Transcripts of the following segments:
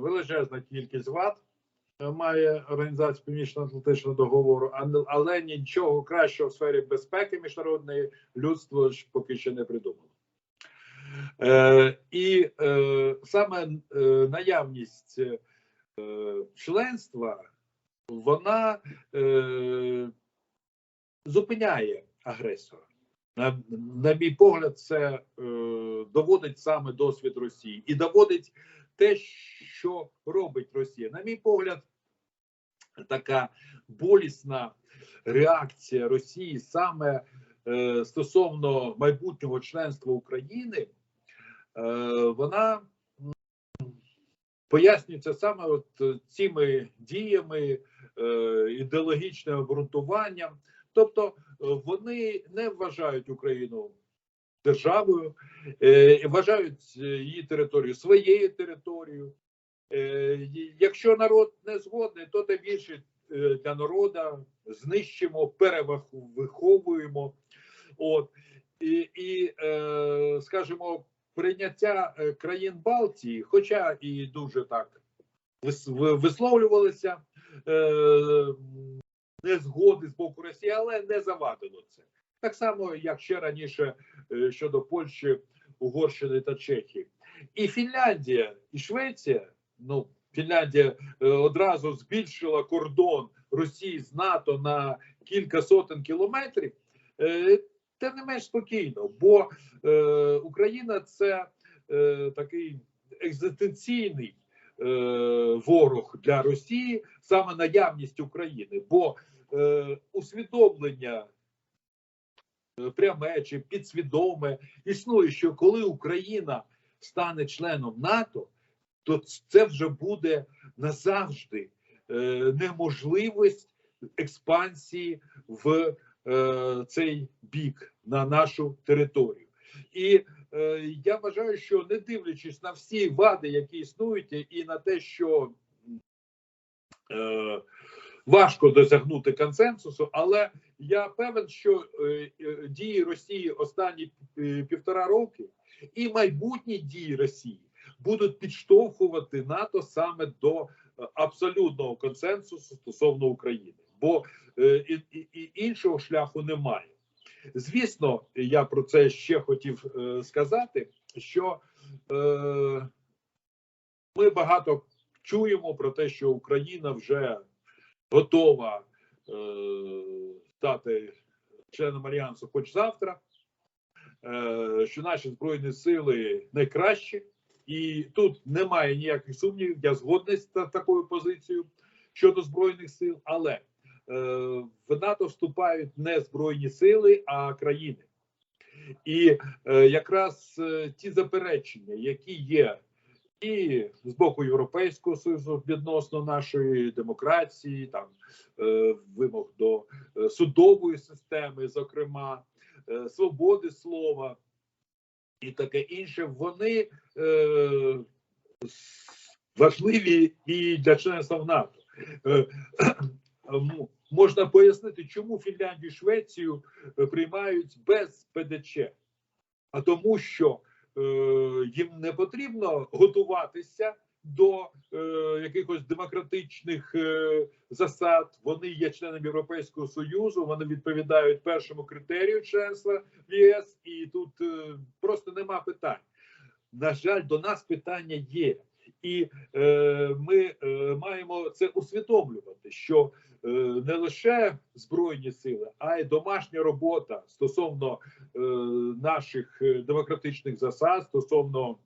величезна кількість вад е, має організація Північно-Атлантичного договору, але нічого кращого в сфері безпеки міжнародної людство ж поки що не придумало. Е, і е, саме е, наявність е, членства вона е, зупиняє агресора. На, на мій погляд, це е, доводить саме досвід Росії і доводить те, що робить Росія. На мій погляд, така болісна реакція Росії саме е, стосовно майбутнього членства України, е, вона пояснюється саме от е, цими діями, е, ідеологічним обґрунтуванням. Тобто е, вони не вважають Україну державою, е, вважають е, її територію своєю територією. Е, Якщо народ не згодний, то тим більше для народу знищимо, перевиховуємо. От і, і скажімо, прийняття країн Балтії, хоча і дуже так висловлювалися е, незгоди з боку Росії, але не завадило це. Так само, як ще раніше е, щодо Польщі, Угорщини та Чехії. І Фінляндія, і Швеція. Ну, Фінляндія е, одразу збільшила кордон Росії з НАТО на кілька сотень кілометрів. Е, Тим не менш спокійно, бо е, Україна це е, такий екзистенційний е, ворог для Росії, саме наявність України, бо е, усвідомлення пряме чи підсвідоме існує, що коли Україна стане членом НАТО, то це вже буде назавжди е, неможливість експансії в е, цей бік на нашу територію. І е, я вважаю, що не дивлячись на всі вади, які існують, і на те, що важко досягнути консенсусу, але я певен, що е, е, дії Росії останні е, півтора роки і майбутні дії Росії будуть підштовхувати НАТО саме до абсолютного консенсусу стосовно України, бо і, іншого шляху немає. Звісно, я про це ще хотів сказати, що ми багато чуємо про те, що Україна вже готова е, стати членом альянсу, хоч завтра, е, що наші збройні сили найкращі, і тут немає ніяких сумнівів. Я згодний з такою позицією щодо збройних сил, але е, в НАТО вступають не збройні сили, а країни. І е, якраз е, ті заперечення, які є і з боку Європейського союзу відносно нашої демократії, там е, вимог до е, судової системи, зокрема, е, свободи слова і таке інше, вони важливі і для членства в НАТО. Можна пояснити, чому Фінляндію і Швецію приймають без ПДЧ, а тому, що їм не потрібно готуватися до е, якихось демократичних е, засад. Вони є членами Європейського союзу. Вони відповідають першому критерію членства в ЄС, і тут е, просто нема питань. На жаль, до нас питання є, і е, ми е, маємо це усвідомлювати, що е, не лише збройні сили, а й домашня робота стосовно е, наших е, демократичних засад, стосовно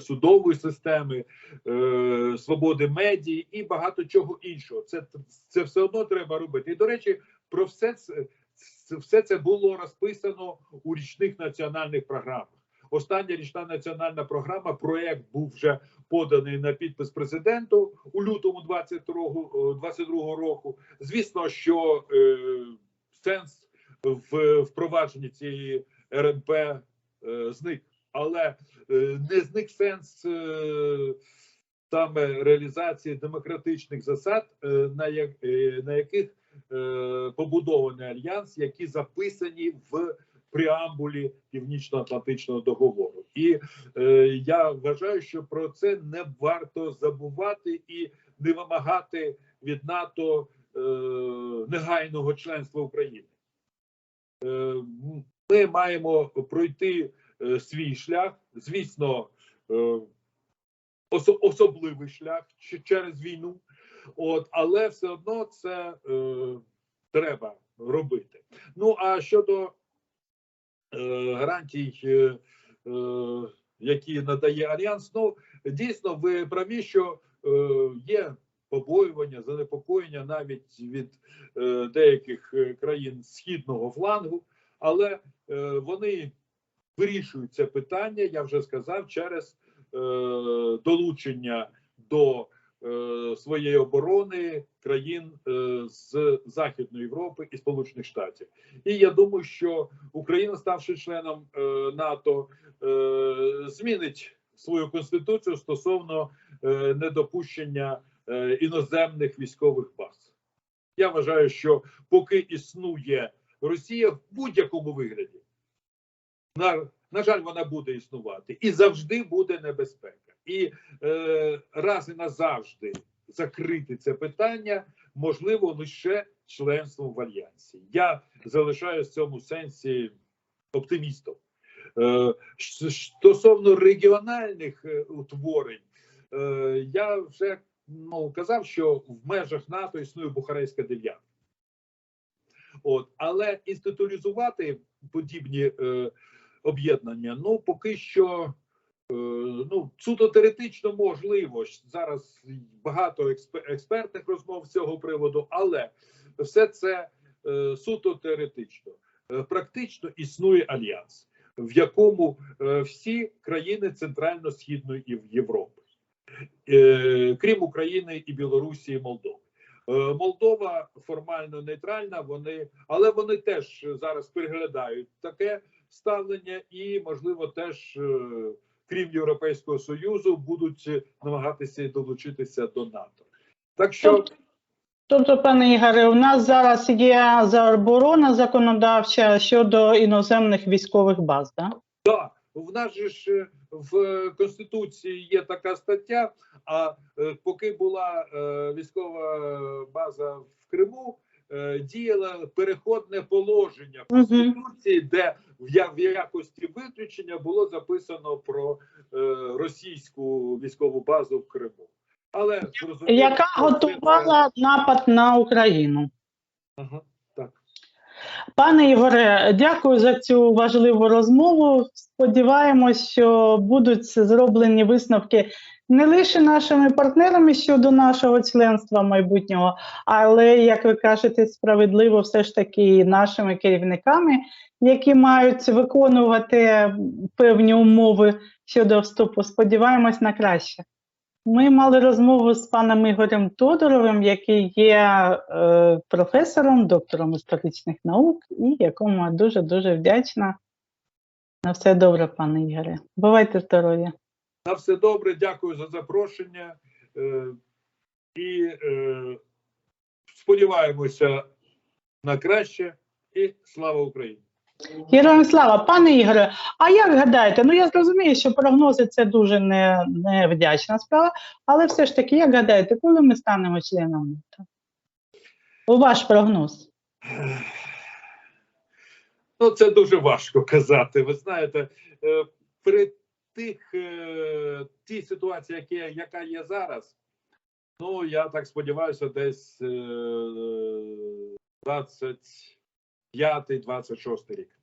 судової системи, е, свободи медії і багато чого іншого. Це, це все одно треба робити. І до речі, про все це все це було розписано у річних національних програмах. Остання річна національна програма. Проект був вже поданий на підпис президенту у лютому 22 22 року. Звісно, що е, сенс в впровадженні цієї РНП е, зник, але е, не зник сенс е, саме реалізації демократичних засад, е, на, як, е, на яких е, побудований альянс, які записані в преамбулі Північно-Атлантичного договору. І е, я вважаю, що про це не варто забувати і не вимагати від НАТО е, негайного членства України. Е, ми маємо пройти е, свій шлях, звісно, е, осо- особливий шлях через війну, от, але все одно це е, треба робити. Ну а щодо гарантій, е, е, які надає Альянс, ну дійсно ви праві, що е, є побоювання, занепокоєння навіть від е, деяких е, країн східного флангу, але е, вони вирішують це питання, я вже сказав, через е, долучення до е, своєї оборони країн е, з Західної Європи і Сполучених Штатів. І я думаю, що Україна, ставши членом е, НАТО, е, змінить свою конституцію стосовно е, недопущення е, іноземних військових баз. Я вважаю, що поки існує Росія в будь-якому вигляді, на, на жаль, вона буде існувати і завжди буде небезпека. І е, раз і назавжди закрити це питання можливо лише членством в альянсі. Я залишаюся в цьому сенсі оптимістом. Е, стосовно регіональних е, утворень, е, я вже ну, казав, що в межах НАТО існує Бухарейська дев'ятка. От, але інституалізувати подібні е, об'єднання, ну поки що ну суто теоретично можливо. Зараз багато експертних розмов з цього приводу, але все це е, суто теоретично. Е, практично існує альянс, в якому е, всі країни Центрально-Східної Європи, е, крім України і Білорусі, і Молдови. Е, Молдова формально нейтральна, вони але вони теж зараз переглядають таке ставлення, і можливо теж, е, крім Європейського союзу, будуть намагатися долучитися до НАТО. Так що Тобто, пане Ігоре, у нас зараз є заборона законодавча щодо іноземних військових баз, да? Да, в нас же ж е, в конституції є така стаття. А е, поки була е, військова база в Криму, е, діяло переходне положення конституції, де в, якості виключення було записано про е, російську військову базу в Криму. Але яка готувала напад на Україну. Ага, так. Пане Ігоре, дякую за цю важливу розмову. Сподіваємось, що будуть зроблені висновки не лише нашими партнерами щодо нашого членства майбутнього, але, як ви кажете, справедливо все ж таки нашими керівниками, які мають виконувати певні умови щодо вступу. Сподіваємось на краще. Ми мали розмову з паном Ігорем Тодоровим, який є е, професором, доктором історичних наук, і якому дуже дуже вдячна. На все добре, пане Ігоре. Бувайте здорові. На все добре, дякую за запрошення. Е, і е, сподіваємося на краще. І слава Україні! Героям слава, пане Ігоре, а як гадаєте? Ну я зрозумію, що прогнози це дуже не, невдячна справа, але все ж таки, як гадаєте, коли ми станемо членом НАТО? У ваш прогноз? Ну, це дуже важко казати. Ви знаєте, е, при тих ті ситуації, які, яка є зараз, ну я так сподіваюся, десь е, 25-26 рік.